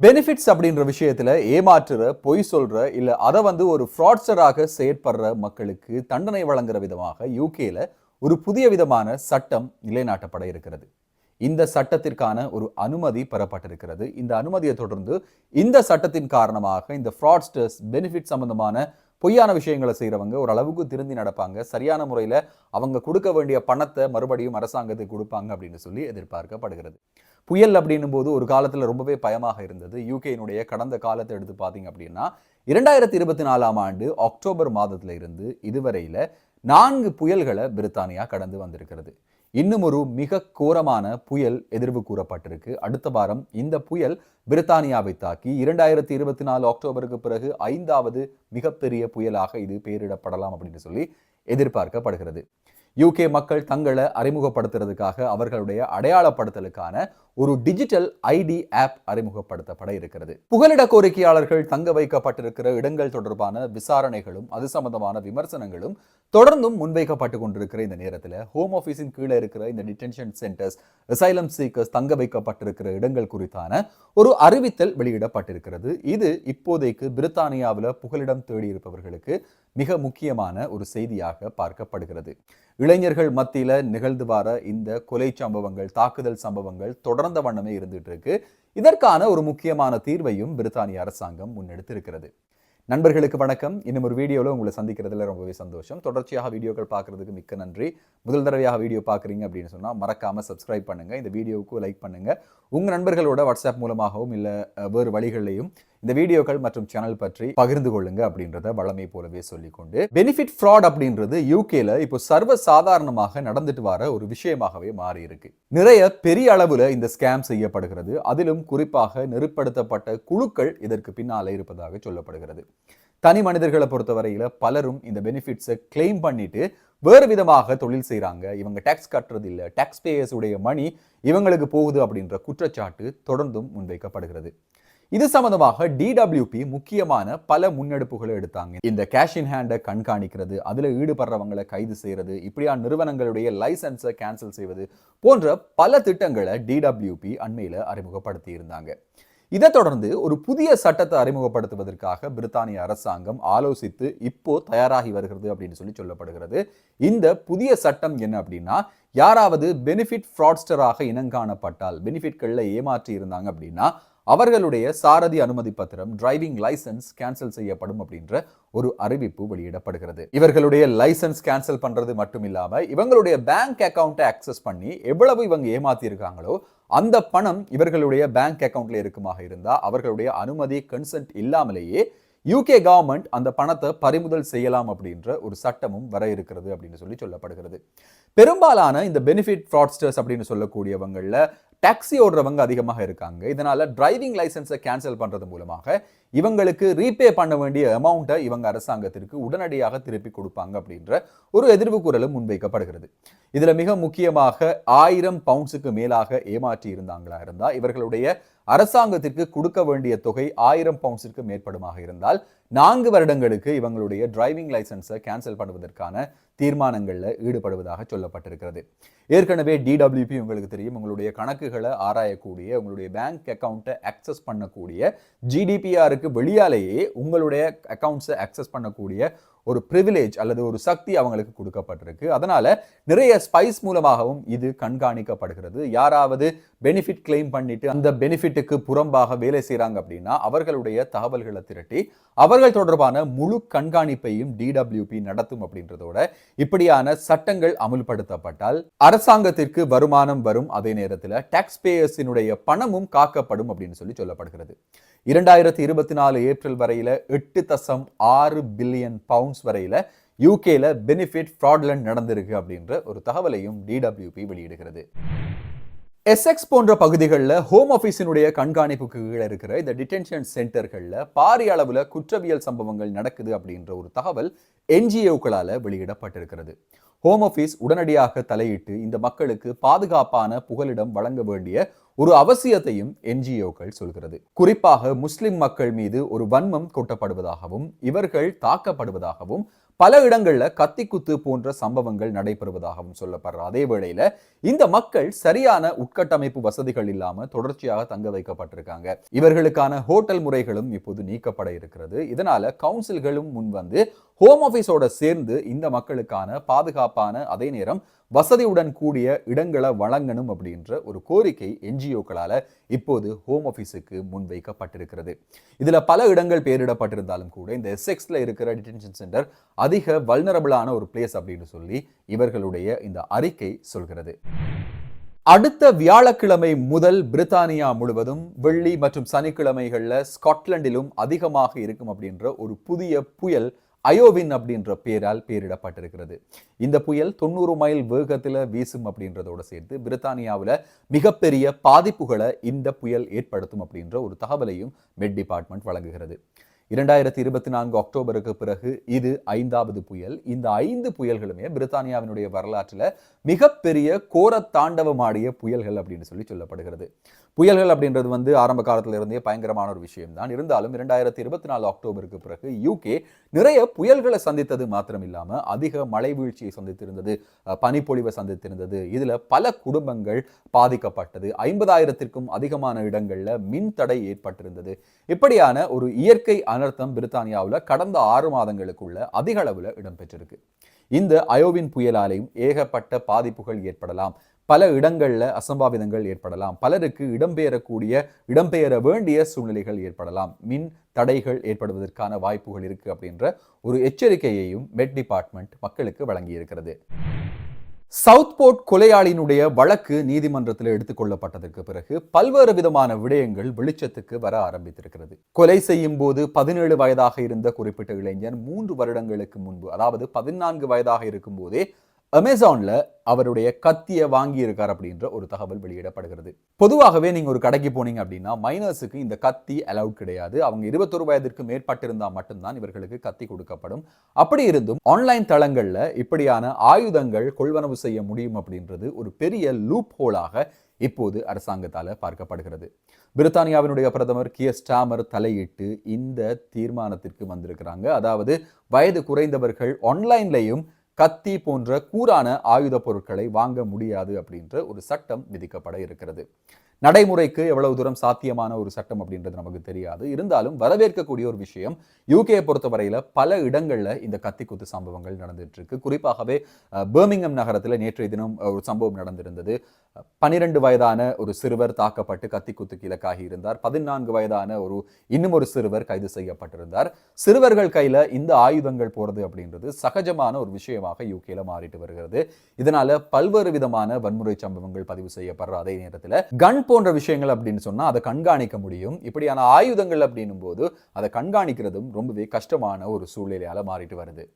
Benefits அப்படின்ற விஷயத்துல ஏமாற்றுற பொய் சொல்கிற இல்லை அதை வந்து ஒரு ஃப்ராட்ஸ்டராக செயற்படுற மக்களுக்கு தண்டனை வழங்குற விதமாக யூகேல ஒரு புதிய விதமான சட்டம் நிலைநாட்டப்பட இருக்கிறது. இந்த சட்டத்திற்கான ஒரு அனுமதி பெறப்பட்டிருக்கிறது. இந்த அனுமதியை தொடர்ந்து இந்த சட்டத்தின் காரணமாக இந்த ஃப்ராட்ஸ்டர்ஸ் பெனிஃபிட் சம்பந்தமான பொய்யான விஷயங்களை செய்கிறவங்க ஒரு அளவுக்கு திருந்தி நடப்பாங்க. சரியான முறையில் அவங்க கொடுக்க வேண்டிய பணத்தை மறுபடியும் அரசாங்கத்துக்கு கொடுப்பாங்க அப்படின்னு சொல்லி எதிர்பார்க்கப்படுகிறது. புயல் அப்படின்னும் போது ஒரு காலத்தில் ரொம்பவே பயமாக இருந்தது. யூகேனுடைய கடந்த காலத்தை எடுத்து பார்த்தீங்க அப்படின்னா இரண்டாயிரத்தி இருபத்தி நாலாம் ஆண்டு அக்டோபர் மாதத்தில் இருந்து இதுவரையில் நான்கு புயல்களை பிரித்தானியா கடந்து வந்திருக்கிறது. இன்னும் ஒரு மிக கோரமான புயல் எதிர்வு கூறப்பட்டிருக்கு. அடுத்த வாரம் இந்த புயல் பிரித்தானியாவை தாக்கி இரண்டாயிரத்தி இருபத்தி நாலு அக்டோபருக்கு பிறகு ஐந்தாவது மிகப்பெரிய புயலாக இது பெயரிடப்படலாம் அப்படின்னு சொல்லி எதிர்பார்க்கப்படுகிறது. யூகே மக்கள் தங்களை அறிமுகப்படுத்துறதுக்காக அவர்களுடைய அடையாளப்படுத்தலுக்கான ஒரு டிஜிட்டல் ஐடி ஆப் அறிமுகப்படுத்தப்பட இருக்கிறது. புகலிட கோரிக்கையாளர்கள் தங்க வைக்கப்பட்டிருக்கிற இடங்கள் தொடர்பான விசாரணைகளும் அது சம்பந்தமான விமர்சனங்களும் தொடர்ந்தும் முன்வைக்கப்பட்டு கொண்டிருக்கிற இந்த நேரத்தில் ஹோம் ஆஃபீஸின் கீழே இருக்கிற இந்த டிடென்ஷன் சென்டர்ஸ் அசைலம் சீக்கர்ஸ் தங்க வைக்கப்பட்டிருக்கிற இடங்கள் குறித்தான ஒரு அறிவித்தல் வெளியிடப்பட்டிருக்கிறது. இது இப்போதைக்கு பிரித்தானியாவில் புகலிடம் தேடி இருப்பவர்களுக்கு மிக முக்கியமான ஒரு செய்தியாக பார்க்கப்படுகிறது. இளைஞர்கள் மத்தியில் நிகழ்ந்து வர இந்த கொலை சம்பவங்கள் தாக்குதல் சம்பவங்கள் தொடர்ந்து வண்ணமே இருந்துட்டு இருக்கு இதற்கான ஒரு முக்கியமான தீர்வையும் பிரித்தானிய அரசாங்கம் முன்னெடுத்திருக்கிறது. நண்பர்களுக்கு வணக்கம். இன்னும் ஒரு வீடியோவில் உங்களை சந்திக்கிறதுல ரொம்பவே சந்தோஷம். தொடர்ச்சியாக வீடியோக்கள் பார்க்குறதுக்கு மிக்க நன்றி. முதல் தடவையாக வீடியோ பார்க்குறீங்க அப்படின்னு சொன்னால் மறக்காம சப்ஸ்கிரைப் பண்ணுங்க. இந்த வீடியோவுக்கு லைக் பண்ணுங்க. உங்கள் நண்பர்களோட வாட்ஸ்அப் மூலமாகவும் இல்லை வேறு வழிகளையும் இந்த வீடியோக்கள் மற்றும் சேனல் பற்றி பகிர்ந்து கொள்ளுங்க அப்படின்றத வளமை போலவே சொல்லிக்கொண்டு பெனிஃபிட் ஃப்ராட் அப்படின்றது யூகேல இப்போ சர்வ சாதாரணமாக நடந்துட்டு வர ஒரு விஷயமாகவே மாறி இருக்கு நிறைய பெரிய அளவுல இந்த ஸ்கேம் செய்யப்படுகிறது. அதிலும் குறிப்பாக நெருப்படுத்தப்பட்ட குழுக்கள் இதற்கு பின்னால இருப்பதாக சொல்லப்படுகிறது. தனி மனிதர்களை பொறுத்தவரையில பலரும் இந்த பெனிஃபிட்ஸை கிளைம் பண்ணிட்டு வேறு விதமாக தொழில் செய்கிறாங்க இவங்க டேக்ஸ் கட்டுறது இல்லை டேக்ஸ் பேயர்ஸ் உடைய மணி இவங்களுக்கு போகுது அப்படின்ற குற்றச்சாட்டு தொடர்ந்தும் முன்வைக்கப்படுகிறது. இது சம்பந்தமாக டிடபிள்யூபி முக்கியமான பல முன்னெடுப்புகளை எடுத்தாங்க. இந்த கேஷ் இன் ஹேண்டை கண்காணிக்கிறது அதில் ஈடுபடுறவங்களை கைது செய்யறது இப்படியான நிறுவனங்களுடைய லைசன்ஸை கேன்சல் செய்வது போன்ற பல திட்டங்களை டிடபிள்யூபி அண்மையில் அறிமுகப்படுத்தி இருந்தாங்க. இதை தொடர்ந்து ஒரு புதிய சட்டத்தை அறிமுகப்படுத்துவதற்காக பிரித்தானிய அரசாங்கம் ஆலோசித்து இப்போ தயாராகி வருகிறது அப்படின்னு சொல்லி சொல்லப்படுகிறது. இந்த புதிய சட்டம் என்ன அப்படின்னா யாராவது பெனிஃபிட் ஃப்ராட்ஸ்டராக இனங்காணப்பட்டால் பெனிஃபிட்களில் ஏமாற்றி இருந்தாங்க அப்படின்னா அவர்களுடைய சாரதி அனுமதி பத்திரம் டிரைவிங் லைசன்ஸ் கேன்சல் செய்யப்படும் அப்படின்ற ஒரு அறிவிப்பு வெளியிடப்படுகிறது. இவர்களுடைய லைசன்ஸ் கேன்சல் பண்றது மட்டும் இல்லாம இவங்களுடைய பேங்க் அக்கௌண்ட்டை அக்சஸ் பண்ணி எவ்வளவு இவங்க ஏமாத்தி இருக்காங்களோ அந்த பணம் இவர்களுடைய பேங்க் அக்கௌண்ட்ல இருக்குமாக இருந்தா அவர்களுடைய அனுமதி கன்சென்ட் இல்லாமலேயே யூகே கவர்மெண்ட் அந்த பணத்தை பறிமுதல் செய்யலாம் அப்படின்ற ஒரு சட்டமும் வர இருக்கிறது அப்படின்னு சொல்லி சொல்லப்படுகிறது. பெரும்பாலான இந்த பெனிஃபிட் ஃப்ராட்ஸ்டர்ஸ் அப்படின்னு சொல்லக்கூடியவங்களில் டாக்ஸி ஓடுறவங்க அதிகமாக இருக்காங்க. இதனால டிரைவிங் லைசன்ஸை கேன்சல் பண்ணுறது மூலமாக இவங்களுக்கு ரீபே பண்ண வேண்டிய அமௌண்ட்டை இவங்க அரசாங்கத்திற்கு உடனடியாக திருப்பி கொடுப்பாங்க அப்படின்ற ஒரு எதிர்வு குரலும் முன்வைக்கப்படுகிறது. இதுல மிக முக்கியமாக ஆயிரம் பவுண்ட்ஸுக்கு மேலாக ஏமாற்றி இருந்தாங்களா இருந்தா இவர்களுடைய அரசாங்கத்திற்கு கொடுக்க வேண்டிய தொகை ஆயிரம் பவுண்ட்ஸிற்கு மேற்படுமாக இருந்தால் நான்கு வருடங்களுக்கு இவங்களுடைய டிரைவிங் லைசன்ஸை கேன்சல் பண்ணுவதற்கான தீர்மானங்களில் ஈடுபடுவதாக சொல்லப்பட்டிருக்கிறது. ஏற்கனவே டிடபிள்யூபி உங்களுக்கு தெரியும். உங்களுடைய கணக்குகளை ஆராயக்கூடிய உங்களுடைய பேங்க் அக்கௌண்ட்டை அக்சஸ் பண்ணக்கூடிய ஜிடிபிஆருக்கு வெளியாலேயே உங்களுடைய அக்கௌண்ட்ஸை அக்சஸ் பண்ணக்கூடிய ஒரு ப்ரிவிலேஜ் அல்லது ஒரு சக்தி அவங்களுக்கு கொடுக்கப்பட்டிருக்கு. அதனால நிறைய ஸ்பைஸ் மூலமாகவும் இது கண்காணிக்கப்படுகிறது. யாராவது பெனிஃபிட் கிளைம் பண்ணிட்டு அந்த பெனிஃபிட்டுக்கு புறம்பாக வேலை செய்கிறாங்க அப்படின்னா அவர்களுடைய தகவல்களை திரட்டி அவர்கள் தொடர்பான முழு கண்காணிப்பையும் டிடபிள்யூபி நடத்தும் அப்படின்றதோட இப்படியான சட்டங்கள் அமுல்படுத்தப்பட்டால் அரசாங்கத்திற்கு வருமானம் வரும். அதே நேரத்தில் டாக்ஸ் பேயர்ஸினுடைய பணமும் காக்கப்படும் அப்படின்னு சொல்லி சொல்லப்படுகிறது. இரண்டாயிரத்தி இருபத்தி நாலு ஏப்ரல் வரையில எட்டு தசம் ஆறு பில்லியன் பவுண்ட்ஸ் வரையில யூகேல பெனிஃபிட் ஃப்ராட்லண்ட் நடந்திருக்கு அப்படின்ற ஒரு தகவலையும் டிடபிள்யூபி வெளியிடுகிறது. எஸ்எக்ஸ் போன்ற பகுதிகளில் ஹோம் ஆஃபீஸினுடைய கண்காணிப்புக்கு கீழே இருக்கிற இந்த டிடென்ஷன் சென்டர்களில் பாரிய அளவில் குற்றவியல் சம்பவங்கள் நடக்குது அப்படின்ற ஒரு தகவல் என்ஜிஓக்களால் வெளியிடப்பட்டிருக்கிறது. ஹோம் ஆஃபீஸ் உடனடியாக தலையிட்டு இந்த மக்களுக்கு பாதுகாப்பான புகலிடம் வழங்க வேண்டிய ஒரு அவசியத்தையும் என்ஜிஓக்கள் சொல்கிறது. குறிப்பாக முஸ்லிம் மக்கள் மீது ஒரு வன்மம் கொட்டப்படுவதாகவும் இவர்கள் தாக்கப்படுவதாகவும் பல இடங்கள்ல கத்தி குத்து போன்ற சம்பவங்கள் நடைபெறுவதாகவும் சொல்லப்படுற அதே வேளையில இந்த மக்கள் சரியான உட்கட்டமைப்பு வசதிகள் இல்லாமல் தொடர்ச்சியாக தங்க வைக்கப்பட்டிருக்காங்க. இவர்களுக்கான ஹோட்டல் முறைகளும் இப்போது நீக்கப்பட இருக்கிறது. இதனால கவுன்சில்களும் முன் வந்து ஹோம் ஆபீஸோட சேர்ந்து இந்த மக்களுக்கான பாதுகாப்பான அதே நேரம் வசதியுடன் கூடிய இடங்களை வழங்கணும் அப்படின்ற ஒரு கோரிக்கை என்ஜிஓக்களால இப்போது ஹோம் ஆஃபீஸுக்கு முன்வைக்கப்பட்டிருக்கிறது. இதில் பல இடங்கள் பெயரிடப்பட்டிருந்தாலும் கூட இந்த எஸ்எக்ஸ்ல இருக்கிற டிடென்ஷன் சென்டர் அதிக வல்னரபிளான ஒரு பிளேஸ் அப்படின்னு சொல்லி இவர்களுடைய இந்த அறிக்கை சொல்கிறது. அடுத்த வியாழக்கிழமை முதல் பிரித்தானியா முழுவதும் வெள்ளி மற்றும் சனிக்கிழமைகளில் ஸ்காட்லாண்டிலும் அதிகமாக இருக்கும் அப்படின்ற ஒரு புதிய புயல் அயோவின் அப்படின்ற பேரால் பேரிடப்பட்டிருக்கிறது. இந்த புயல் தொண்ணூறு மைல் வேகத்தில் வீசும் அப்படின்றதோடு சேர்த்து பிரித்தானியாவில் மிகப்பெரிய பாதிப்புகளை இந்த புயல் ஏற்படுத்தும் அப்படின்ற ஒரு தகவலையும் மெட் டிபார்ட்மெண்ட் வழங்குகிறது. இரண்டாயிரத்தி இருபத்தி நான்கு அக்டோபருக்கு பிறகு இது ஐந்தாவது புயல். இந்த ஐந்து புயல்களுமே பிரித்தானியாவினுடைய வரலாற்றில் மிகப்பெரிய கோர தாண்டவமாடிய புயல்கள் அப்படின்னு சொல்லி சொல்லப்படுகிறது. புயல்கள் அப்படின்றது வந்து ஆரம்ப காலத்துல இருந்தே பயங்கரமான ஒரு விஷயம் தான் இருந்தாலும் இரண்டாயிரத்தி இருபத்தி நாலு அக்டோபருக்கு பிறகு யூகே நிறைய புயல்களை சந்தித்தது மாத்திரம் இல்லாமல் அதிக மழை வீழ்ச்சியை சந்தித்திருந்தது பனிப்பொழிவை சந்தித்திருந்தது. இதில் பல குடும்பங்கள் பாதிக்கப்பட்டது. ஐம்பதாயிரத்திற்கும் அதிகமான இடங்களில் மின் தடை ஏற்பட்டிருந்தது. இப்படியான ஒரு இயற்கை அனர்த்தம் பிரித்தானியாவில் கடந்த ஆறு மாதங்களுக்குள்ள அதிக அளவில் இடம்பெற்றிருக்கு. இந்த அயோவின் புயலாலையும் ஏகப்பட்ட பாதிப்புகள் ஏற்படலாம். பல இடங்களில் அசம்பாவிதங்கள் ஏற்படலாம். பலருக்கு இடம்பெயரக்கூடிய இடம்பெயர வேண்டிய சூழ்நிலைகள் ஏற்படலாம். மின் தடைகள் ஏற்படுவதற்கான வாய்ப்புகள் இருக்குது அப்படின்ற ஒரு எச்சரிக்கையையும் மெட் டிபார்ட்மெண்ட் மக்களுக்கு வழங்கியிருக்கிறது. சவுத் போர்ட் கொலையாளியினுடைய வழக்கு நீதிமன்றத்தில் எடுத்துக்கொள்ளப்பட்டதற்கு பிறகு பல்வேறு விதமான விடயங்கள் வெளிச்சத்துக்கு வர ஆரம்பித்திருக்கிறது. கொலை செய்யும் போது பதினேழு வயதாக இருந்த குறிப்பிட்ட இளைஞர் மூன்று வருடங்களுக்கு முன்பு அதாவது பதினான்கு வயதாக இருக்கும் போதே அமேசானில் அவருடைய கத்தியை வாங்கியிருக்கார் அப்படின்ற ஒரு தகவல் வெளியிடப்படுகிறது. பொதுவாகவே நீங்கள் ஒரு கடைக்கு போனீங்க அப்படின்னா மைனர்ஸுக்கு இந்த கத்தி அலவுட் கிடையாது. அவங்க இருபத்தொரு வயதிற்கு மேற்பட்டிருந்தால் மட்டும்தான் இவர்களுக்கு கத்தி கொடுக்கப்படும். அப்படி இருந்தும் ஆன்லைன் தளங்களில் இப்படியான ஆயுதங்கள் கொள்வனவு செய்ய முடியும் அப்படின்றது ஒரு பெரிய லூப் ஹோலாக இப்போது அரசாங்கத்தால் பார்க்கப்படுகிறது. பிரித்தானியாவினுடைய பிரதமர் கிய ஸ்டாமர் தலையிட்டு இந்த தீர்மானத்திற்கு வந்திருக்கிறாங்க. அதாவது வயது குறைந்தவர்கள் ஆன்லைன்லையும் கத்தி போன்ற கூரான ஆயுத பொருட்களை வாங்க முடியாது அப்படின்ற ஒரு சட்டம் விதிக்கப்பட இருக்கிறது. நடைமுறைக்கு எவ்வளவு தூரம் சாத்தியமான ஒரு சட்டம் அப்படின்றது நமக்கு தெரியாது. இருந்தாலும் வரவேற்கக்கூடிய ஒரு விஷயம் யூகே பொறுத்தவரையில் பல இடங்களில் இந்த கத்தி குத்து சம்பவங்கள் நடந்துட்டு இருக்கு குறிப்பாகவே பேர்மிங்கம் நகரத்தில் நேற்றைய தினம் ஒரு சம்பவம் நடந்திருந்தது. பனிரெண்டு வயதான ஒரு சிறுவர் தாக்கப்பட்டு கத்தி குத்துக்கு இலக்காகி இருந்தார். பதினான்கு வயதான ஒரு இன்னும் ஒரு சிறுவர் கைது செய்யப்பட்டிருந்தார். சிறுவர்கள் கையில் இந்த ஆயுதங்கள் போறது அப்படின்றது சகஜமான ஒரு விஷயமாக யூகேல மாறிட்டு வருகிறது. இதனால பல்வேறு விதமான வன்முறை சம்பவங்கள் பதிவு செய்யப்படுற அதே நேரத்தில் கன் போன்ற விஷயங்கள் அப்படின்னு சொன்னால் அதை கண்காணிக்க முடியும். இப்படியான ஆயுதங்கள் அப்படின்னும் போது அதை கண்காணிக்கிறதும் ரொம்பவே கஷ்டமான ஒரு சூழ்நிலையால் மாறிட்டு வருது.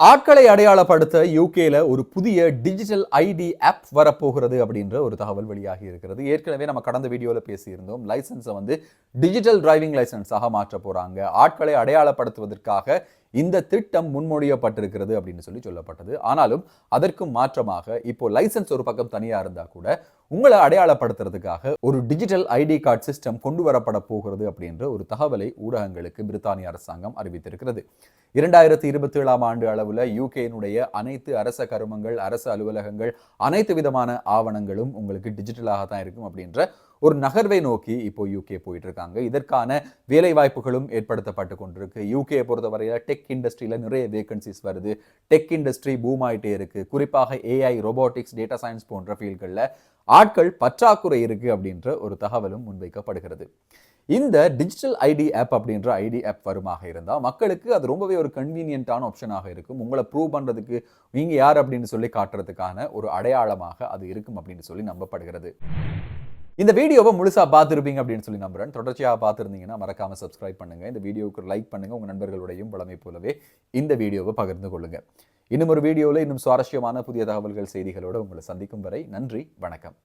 ஆட்களை அடையாளப்படுத்த யூகேல ஒரு புதிய டிஜிட்டல் ஐடி ஆப் வரப்போகிறது அப்படின்ற ஒரு தகவல் வெளியாகி இருக்கிறது. ஏற்கனவே நம்ம கடந்த வீடியோவில் பேசியிருந்தோம் லைசன்ஸை வந்து டிஜிட்டல் டிரைவிங் லைசன்ஸாக மாற்ற போகிறாங்க ஆட்களை அடையாளப்படுத்துவதற்காக இந்த திட்டம் முன்மொழியப்பட்டிருக்கிறது அப்படின்னு சொல்லி சொல்லப்பட்டது. ஆனாலும் அதற்கும் மாற்றமாக இப்போ லைசன்ஸ் ஒரு பக்கம் தனியாக இருந்தால் கூட உங்களை அடையாளப்படுத்துறதுக்காக ஒரு டிஜிட்டல் ஐடி கார்டு சிஸ்டம் கொண்டு வரப்பட போகிறது அப்படின்ற ஒரு தகவலை ஊடகங்களுக்கு பிரித்தானிய அரசாங்கம் அறிவித்திருக்கிறது. இரண்டாயிரத்தி இருபத்தி ஏழாம் ஆண்டு அளவில் யூகேனுடைய அனைத்து அரச கருமங்கள் அரசு அலுவலகங்கள் அனைத்து விதமான ஆவணங்களும் உங்களுக்கு டிஜிட்டலாக தான் இருக்கும் அப்படின்ற ஒரு நகர்வை நோக்கி இப்போ யூகே போயிட்டு இருக்காங்க இதற்கான வேலை வாய்ப்புகளும் ஏற்படுத்தப்பட்டு கொண்டிருக்கு யூகே பொறுத்தவரையில் டெக் இண்டஸ்ட்ரியில் நிறைய வேகன்சிஸ் வருது. டெக் இண்டஸ்ட்ரி பூம் ஆகிட்டே இருக்கு. குறிப்பாக ஏஐ ரோபோட்டிக்ஸ் டேட்டா சயின்ஸ் போன்ற ஃபீல்டுகளில் ஆட்கள் பற்றாக்குறை இருக்கு அப்படின்ற ஒரு தகவலும் முன்வைக்கப்படுகிறது. இந்த டிஜிட்டல் ஐடி ஆப் அப்படின்ற ஐடி ஆப் வருமாக இருந்தால் மக்களுக்கு அது ரொம்பவே ஒரு கன்வீனியன்ட்டான ஆப்ஷனாக இருக்கும். உங்களை ப்ரூவ் பண்ணுறதுக்கு நீங்கள் யார் அப்படின்னு சொல்லி காட்டுறதுக்கான ஒரு அடையாளமாக அது இருக்கும் அப்படின்னு சொல்லி நம்பப்படுகிறது. இந்த வீடியோவை முழுசாக பார்த்துருப்பீங்க அப்படின்னு சொல்லி நம்புறேன். தொடர்ச்சியாக பார்த்துருந்தீங்கன்னா மறக்காமல் சப்ஸ்கிரைப் பண்ணுங்கள் இந்த வீடியோவுக்கு லைக் பண்ணுங்க. உங்கள் நண்பர்களுடையும் பழமை போலவே இந்த வீடியோவை பகிர்ந்து கொள்ளுங்கள் இன்னும் ஒரு வீடியோவில் இன்னும் சுவாரஸ்யமான புதிய தகவல்கள் செய்திகளோடு உங்களை சந்திக்கும் வரை நன்றி வணக்கம்.